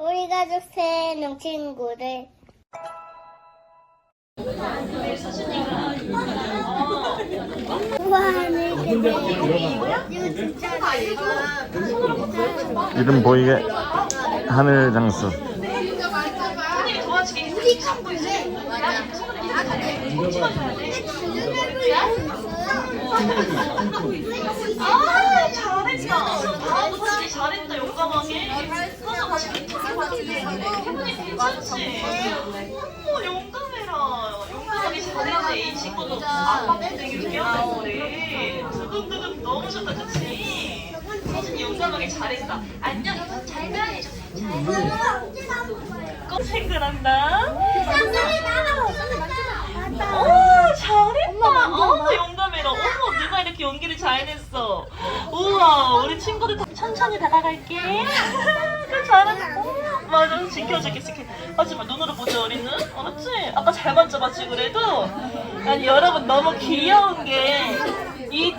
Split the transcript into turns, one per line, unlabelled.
우리 가족 세명 친구들.
이름 보이게 하늘 장수.
우리 친구들.
아 잘했다. 아 솔직히 잘했다 용감하게. 오 용감해라. 용감하게 잘했네. 이 친구도 아빠 되게 깨어났어 우리. 두근두근 너무 좋다 그치? 서준이 용감하게 잘했다. 안녕. 잘가 해줘. 꼭 생각한다. 오 잘했다. 어 용감해라. 어머 누가 이렇게 연기를 잘 냈어. 우와 우리 친구들 다 천천히 다가갈게. 그 잘했어. 지켜줄게 지켜. 하지마 눈으로 보자 우리는. 알았지? 아까 잘 만져봤지 그래도. 아니 여러분 너무 귀여운 게이